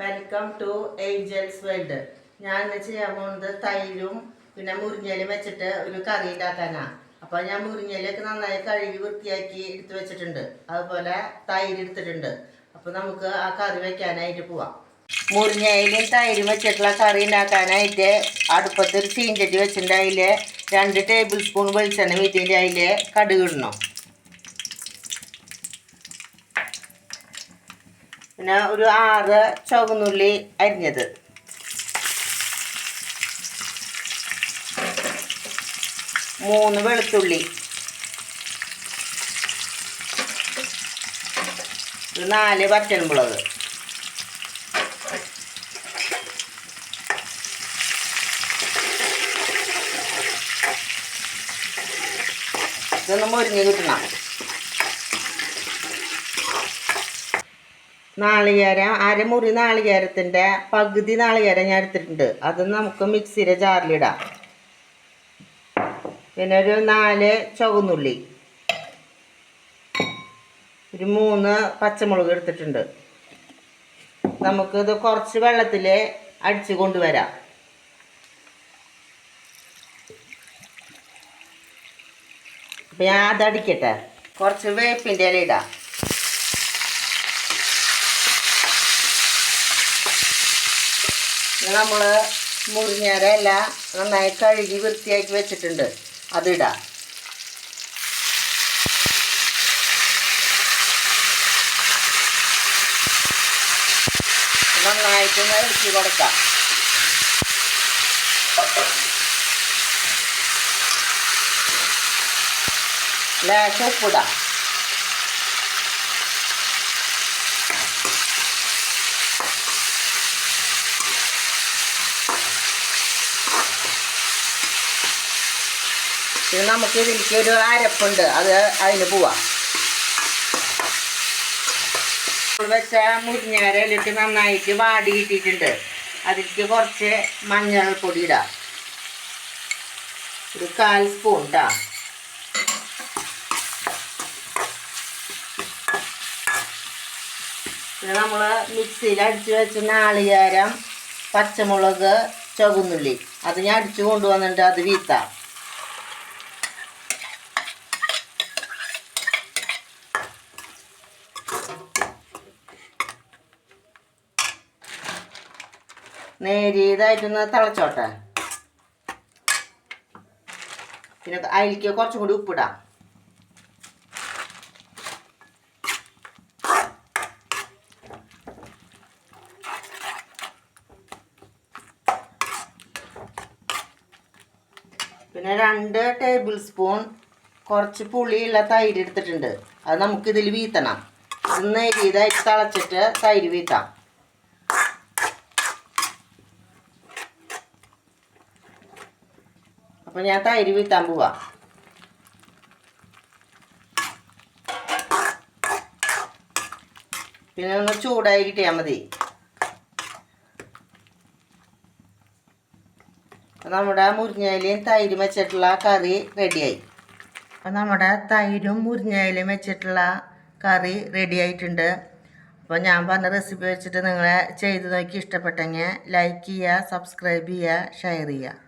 Welcome to Angeles world ഞാൻ ഇന്ന് ചെയ്യാൻ പോകുന്നത് തൈരും പിന്നെ മുറിഞ്ഞലും വെച്ചിട്ട് ഒരു കറി ഉണ്ടാക്കാനാണ് അപ്പോൾ ഞാൻ മുറിഞ്ഞലൊക്കെ നന്നായി കഴുകി വൃത്തിയാക്കി എടുത്തു വെച്ചിട്ടുണ്ട്. അതുപോലെ തൈര് എടുത്തിട്ടുണ്ട്. അപ്പോൾ നമുക്ക് ആ കറി വെക്കാനായിട്ട് പോവാം. മുരിങ്ങയിലും തൈരും വെച്ചിട്ടുള്ള കറി ഉണ്ടാക്കാനായിട്ട് അടുപ്പത്തൊരു ചീഞ്ചട്ടി വെച്ചിട്ടുണ്ട്. രണ്ട് ടേബിൾ സ്പൂൺ വെളിച്ചെണ്ണ വീട്ടിന്റെ അതിൽ കടുക് പിന്നെ ഒരു ആറ് ചുവന്നുള്ളി അരിഞ്ഞത്. മൂന്ന് വെളുത്തുള്ളി. ഒരു നാല് പച്ചമുളക് ഇതൊന്ന് മുരിഞ്ഞ് കിട്ടണം. നാളികേരം അരമുറി നാളികേരത്തിന്റെ പകുതി നാളികേരം ഞാൻ എടുത്തിട്ടുണ്ട്. അത് നമുക്ക് മിക്സിയിലെ ജാറിലിടാം പിന്നെ ഒരു നാല് ചുവന്നുള്ളി. ഒരു മൂന്ന് പച്ചമുളക് എടുത്തിട്ടുണ്ട്. നമുക്കിത് കുറച്ച് വെള്ളത്തിൽ അടിച്ച് കൊണ്ടുവരാം. അപ്പം ഞാൻ അതടിക്കട്ടെ? കുറച്ച് വേപ്പിന്റെ ഇല ഇടാം. നമ്മൾ മുറിഞ്ഞേര എല്ലാം നന്നായി കഴുകി വൃത്തിയാക്കി വെച്ചിട്ടുണ്ട്. അതിടാം. നന്നായിട്ട് ഇളക്കി കൊടുക്കാം. ലേശം ഉപ്പിടാം. പിന്നെ നമുക്ക് ഇതിലേക്ക് ഒരു അരപ്പുണ്ട്. അത് അതിന് പോവാം. വെച്ച മുരിഞ്ഞാരയിലിട്ട് നന്നായിട്ട് വാടി കിട്ടിയിട്ടുണ്ട്. അതിലേക്ക് കുറച്ച് മഞ്ഞൾപ്പൊടി ഇടാം. ഒരു കാൽ സ്പൂൺ ഇട്ടാ പിന്നെ നമ്മൾ മിക്സിയിൽ അടിച്ചു വെച്ച നാളികേരം പച്ചമുളക് ചുവന്നുള്ളി. അത് ഞാൻ അടിച്ചു കൊണ്ടുവന്നിട്ട് അത് വീത്താം. നേരിയതായിട്ടൊന്ന് തിളച്ചോട്ടെ. പിന്നെ അതിലേക്ക് കുറച്ചും കൂടി ഉപ്പിടാം. പിന്നെ രണ്ട് ടേബിൾ സ്പൂൺ കുറച്ച് പുളിയുള്ള തൈര് എടുത്തിട്ടുണ്ട്. അത് നമുക്കിതിൽ വീത്തണം. ഇന്ന് നേരിയതായിട്ട് തിളച്ചിട്ട് തൈര് വീത്താം. അപ്പം ഞാൻ തൈര് വീട്ടാൻ പോവാ. പിന്നെ ഒന്ന് ചൂടായി കിട്ടിയാൽ മതി നമ്മുടെ മുരിങ്ങയിലയും തൈരും വെച്ചിട്ടുള്ള കറി റെഡിയായി. അപ്പം നമ്മുടെ തൈരും മുരിങ്ങയിലയും വെച്ചിട്ടുള്ള കറി റെഡി ആയിട്ടുണ്ട് അപ്പോൾ ഞാൻ പറഞ്ഞ റെസിപ്പി വെച്ചിട്ട് നിങ്ങൾ ചെയ്ത് നോക്കി ഇഷ്ടപ്പെട്ടെങ്കിൽ ലൈക്ക് ചെയ്യുക സബ്സ്ക്രൈബ് ചെയ്യുക ഷെയർ ചെയ്യുക.